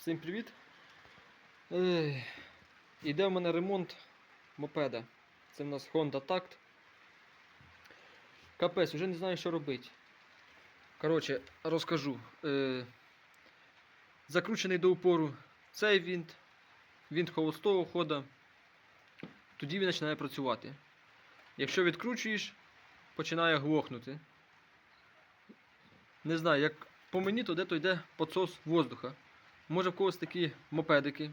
Всім привіт. Ей, Іде в мене ремонт мопеда. Це в нас Honda Tact. Капець, вже не знаю, що робити. Коротше, розкажу. Е, закручений до упору цей винт, винт холостого хода. Тоді він починає працювати. Якщо відкручуєш, починає глохнути. Не знаю, як по мені, то де-то йде підсос воздуха. Може в когось такі мопедики.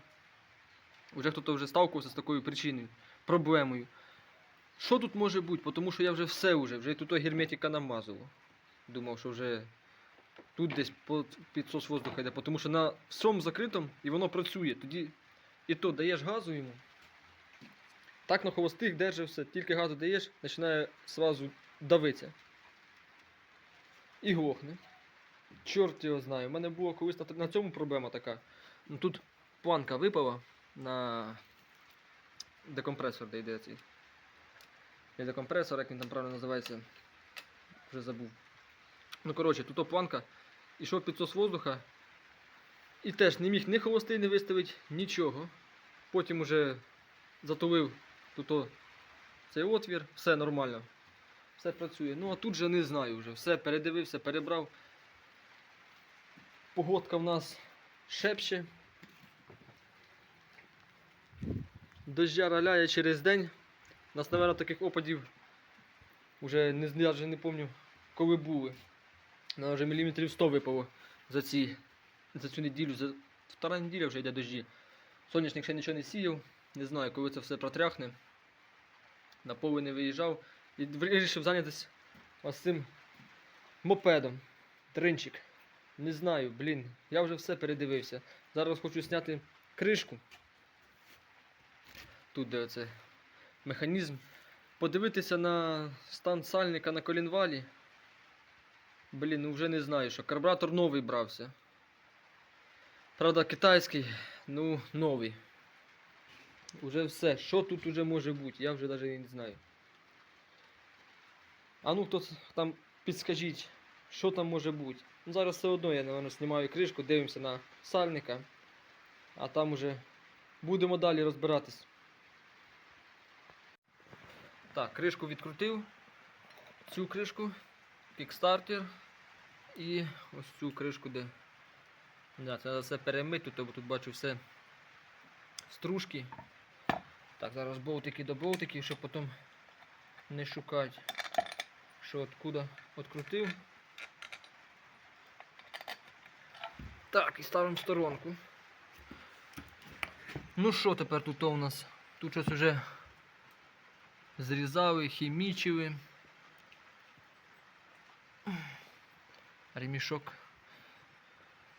Уже хтось вже сталкувався з такою причиною, проблемою. Що тут може бути? Тому що я вже все вже, вже тут герметика намазував. Думав, що вже тут десь підсос воздуха йде, тому що на всьому закритому і воно працює. Тоді і то даєш газу йому. Так на холостих держи все, тільки газу даєш, починає сразу давитися. І глохне. Чорт його знає. У мене була колись на, на цьому проблема така. Ну, тут планка випала на декомпресор, де йде цей. Не декомпресор, як він там правильно називається. Вже забув. Ну, коротше, тут планка. Ішов підсос воздуха. І теж не міг ні холостий не виставити, нічого. Потім уже затулив тут цей отвір, все нормально. Все працює. Ну а тут же не знаю вже. Все передивився, перебрав. Погодка в нас шепче. Дождя роляє через день. У нас, мабуть, таких опадів вже не, я вже не пам'ятаю, коли були. На вже міліметрів 100 випало за, ці, за цю неділю. За втора неділя вже йде дожді. Соняшник ще нічого не сіяв. Не знаю, коли це все протряхне. На поле не виїжджав. І вирішив зайнятися ось цим мопедом. Тринчик. Не знаю, блін. Я вже все передивився. Зараз хочу зняти кришку. Тут де оце механізм. Подивитися на стан сальника на колінвалі. Блін, ну вже не знаю, що карбуратор новий брався. Правда, китайський, ну, новий. Уже все. Що тут уже може бути? Я вже навіть не знаю. А ну хтось там підскажіть, що там може бути. Ну, зараз все одно я, напевно, знімаю кришку, дивимося на сальника. А там уже будемо далі розбиратись. Так, кришку відкрутив. Цю кришку, кікстартер. І ось цю кришку, де. Да, це треба все перемити, бо тут бачу все стружки. Так, зараз болтики до болтиків, щоб потім не шукати, що откуда відкрутив. Так, і ставимо сторонку. Ну що тепер тут у нас? Тут щось вже зрізали, хімічили. Ремішок.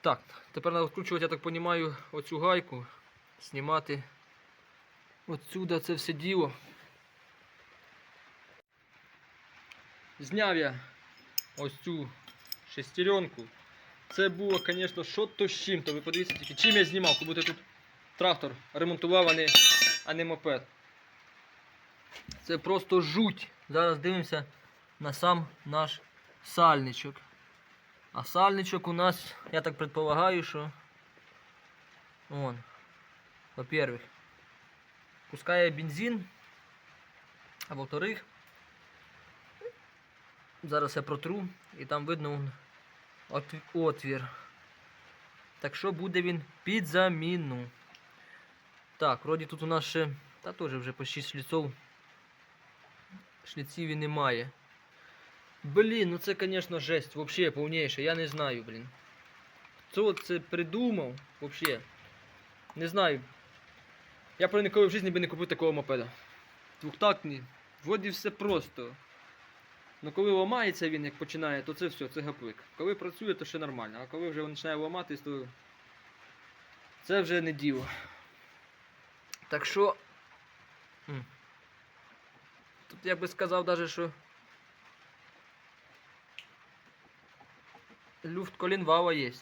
Так, тепер треба відкручувати, я так розумію, оцю гайку, знімати отсюда це все діло. Зняв я ось цю шестеренку. Це було, звісно, що то з чим-то. Ви подивіться тільки, чим я знімав, як будто тут трактор ремонтував, а не, а не мопед. Це просто жуть. Зараз дивимося на сам наш сальничок. А сальничок у нас, я так предполагаю, що. Он. Во-первых, пускає бензин. А во-вторых, зараз я протру і там видно отвір. Так що буде він під заміну. Так, вроді тут у нас ще. Та теж вже почти шліцов. Шліців і немає. Блін, ну це, звісно, жесть, вообще повніше, я не знаю, блін. Хто це придумав, вообще. Не знаю. Я про ніколи в житті не купив такого мопеда. Двухтактний. Вроді все просто. Ну коли ламається він, як починає, то це все, це гаплик. Коли працює, то ще нормально. А коли вже починає ламатись, то це вже не діло. Так що. Тут я би сказав даже, що. Люфт колінвала є.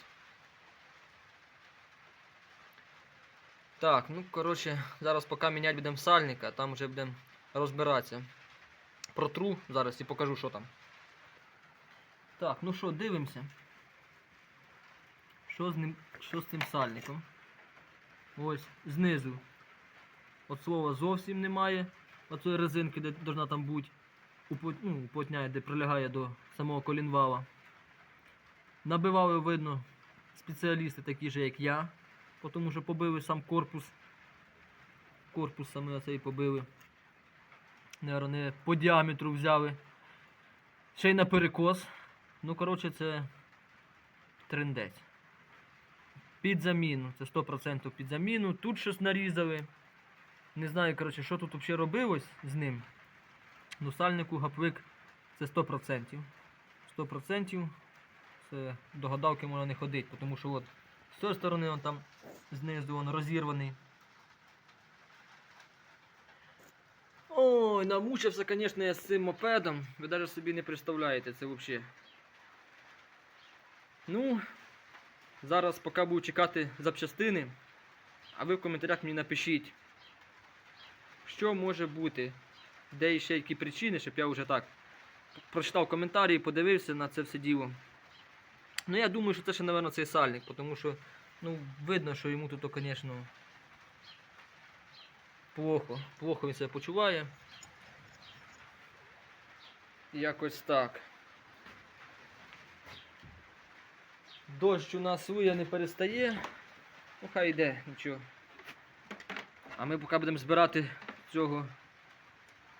Так, ну коротше, зараз поки міняти будемо сальника, там вже будемо розбиратися. Протру зараз і покажу, що там. Так, ну що, дивимося. Що з ним, що з цим сальником? Ось знизу. От слова зовсім немає. Оцієї резинки, де должна там бути. Ну, уплотняє, де прилягає до самого колінвала. Набивали, видно, спеціалісти такі ж, як я. Тому що побили сам корпус. Корпус саме оцей побили. Не по діаметру взяли. Ще й на перекос. Ну, коротше, це трендець. Під заміну. Це 100% під заміну. Тут щось нарізали. Не знаю, коротше, що тут взагалі робилось з ним. Ну, сальнику гаплик це 100%. 100%. Це до можна не ходити, тому що от з цієї сторони он там знизу він розірваний. Ой, намучився, звісно, я з цим мопедом. Ви навіть собі не представляєте це взагалі. Ну, зараз поки буду чекати запчастини, а ви в коментарях мені напишіть, що може бути, де ще які причини, щоб я вже так прочитав коментарі, подивився на це все діло. Ну, я думаю, що це ще, напевно, цей сальник, тому що, ну, видно, що йому тут, звісно, плохо. Плохо він себе почуває. Якось так. Дощ у нас лує не перестає. Ну хай йде, нічого. А ми поки будемо збирати цього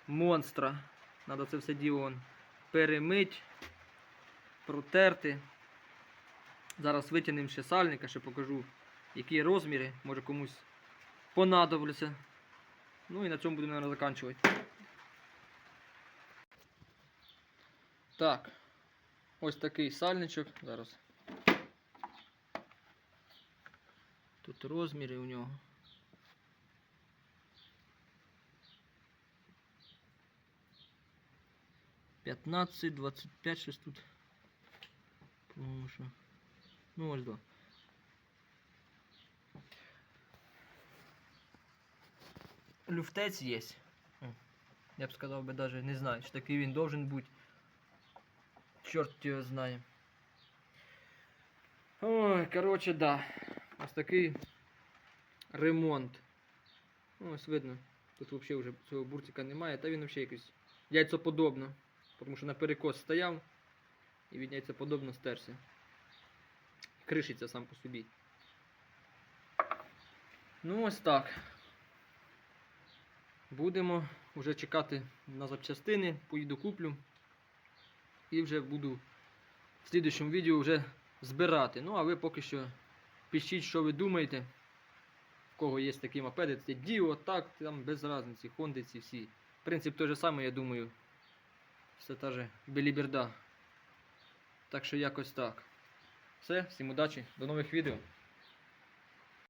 монстра. Надо це все діло вон перемить, протерти. Зараз витягнемо ще сальника, ще покажу, які розміри, може комусь понадобляться. Ну і на цьому будемо, мабуть, закінчувати. Так, ось такий сальничок. Зараз. Тут розміри у нього. П'ятнадцять, двадцять п'ять, щось тут. По-моєму. Ну, ось два. Люфтець є. Я б сказав би даже не знаю, чи такий він должен бути. Чорт його знає. Ой, коротше, да. Ось такий ремонт. Ну, ось видно. Тут взагалі вже цього буртика немає, та він взагалі якийсь яйцеподобно. Тому що на перекос стояв і від яйцеподобно стерся. Кришиться сам по собі. Ну ось так. Будемо вже чекати на запчастини, поїду куплю. І вже буду в слідчому відео вже збирати. Ну, а ви поки що пишіть, що ви думаєте. В кого є такі мопеди, це Діо, так, там без різниці, Хонди ці всі. Принцип той же самий, я думаю. Все та же беліберда. Так що якось так. Все, всім удачі, до нових відео.